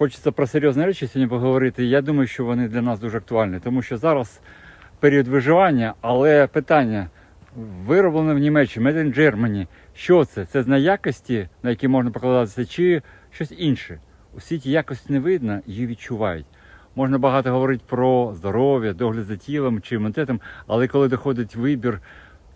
Хочеться про серйозні речі сьогодні поговорити. Я думаю, що вони для нас дуже актуальні, тому що зараз період виживання, але питання вироблене в Німеччині, Made in Germany, що це? Це знак якості, на які можна покладатися, чи щось інше? Усі ті якості не видно, її відчувають. Можна багато говорити про здоров'я, догляд за тілом чи імунітетом, але коли доходить вибір,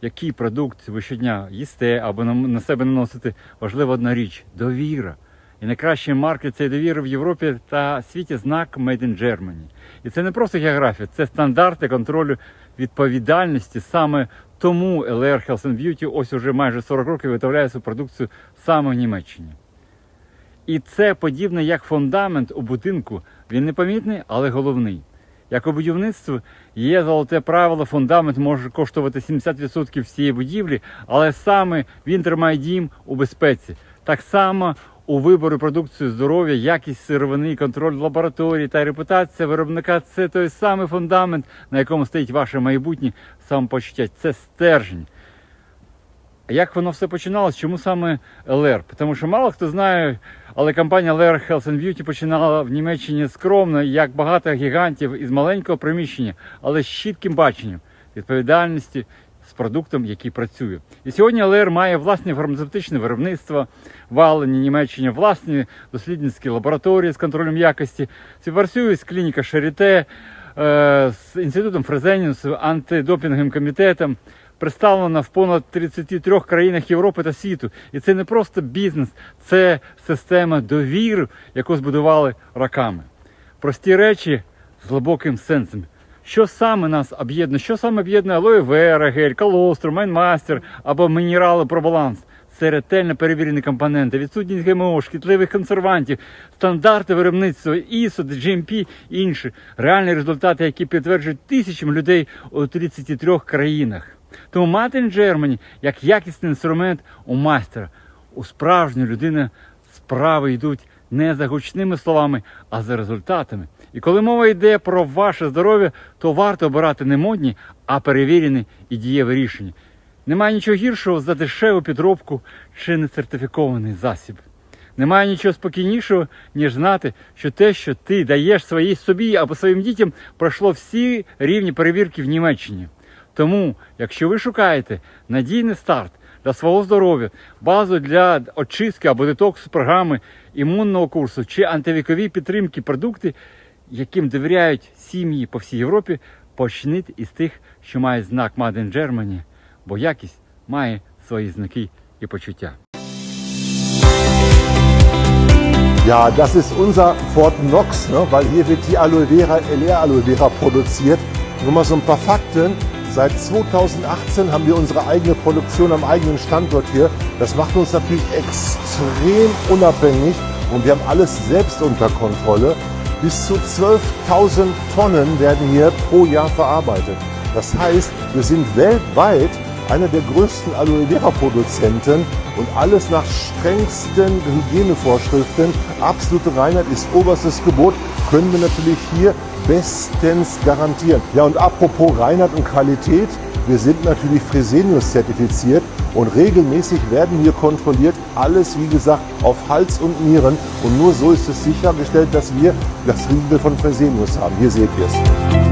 який продукт ви щодня їсте або на, на себе наносите, важлива одна річ довіра. І найкращі марки цієї довіри в Європі та світі знак Made in Germany. І це не просто географія, це стандарти контролю відповідальності. Саме тому LR Health and Beauty ось уже майже 40 років виготовляє свою продукцію саме в Німеччині. І це подібне як фундамент у будинку. Він непомітний, але головний. Як у будівництві є золоте правило, фундамент може коштувати 70% всієї будівлі, але саме він тримає дім у безпеці. Так само у виборі продукції здоров'я, якість сировини, контроль лабораторії та репутація виробника це той самий фундамент, на якому стоїть ваше майбутнє самопочуття. Це стержень. Як воно все починалось? Чому саме LR? Тому що мало хто знає, але компанія LR Health and Beauty починала в Німеччині скромно, як багато гігантів із маленького приміщення, але з чітким баченням відповідальності з продуктом, який працює. І сьогодні LR має власне фармацевтичне виробництво в Алені, Німеччині, власні дослідницькі лабораторії з контролем якості, співпрацює з клініка Шаріте, е, з інститутом Фрезенін, з антидопінговим комітетом представлена в понад 33 країнах Європи та світу. І це не просто бізнес, це система довіри, яку збудували роками. Прості речі з глибоким сенсом. Що саме нас об'єднує? Що саме об'єднує алоє вера, гель, колостру, майнмастер або мінерали про баланс? Це ретельно перевірені компоненти, відсутність ГМО, шкідливих консервантів, стандарти виробництва, ISO, GMP і інші реальні результати, які підтверджують тисячам людей у 33 країнах. Тому Made in Germany як якісний інструмент у майстра, у справжньої людини справи йдуть не за гучними словами, а за результатами. І коли мова йде про ваше здоров'я, то варто обирати не модні, а перевірені і дієві рішення. Немає нічого гіршого за дешеву підробку чи несертифікований засіб. Немає нічого спокійнішого, ніж знати, що те, що ти даєш своїй собі або своїм дітям, пройшло всі рівні перевірки в Німеччині. Тому, якщо ви шукаєте надійний старт для свого здоров'я, базу для очистки або детоксу програми імунного курсу чи антивікові підтримки продукти, яким довіряють сім'ї по всій Європі, почніть із тих, що мають знак Made in Germany, бо якість має свої знаки і почуття. Ja, das ist unser Fort Knox, ne? weil hier wird die Aloe Vera, LR Aloe Vera produziert. Nur mal so ein paar Fakten. Seit 2018 haben wir unsere eigene Produktion am eigenen Standort hier. Das macht uns natürlich extrem unabhängig und wir haben alles selbst unter Kontrolle. Bis zu 12.000 Tonnen werden hier pro Jahr verarbeitet. Das heißt, wir sind weltweit einer der größten Aloe Vera Produzenten und alles nach strengsten Hygienevorschriften. Absolute Reinheit ist oberstes Gebot, können wir natürlich hier bestens garantieren. Ja und apropos Reinheit und Qualität, wir sind natürlich Fresenius zertifiziert und regelmäßig werden hier kontrolliert, alles wie gesagt auf Hals und Nieren und nur so ist es sichergestellt, dass wir das Riegel von Fresenius haben. Hier seht ihr es.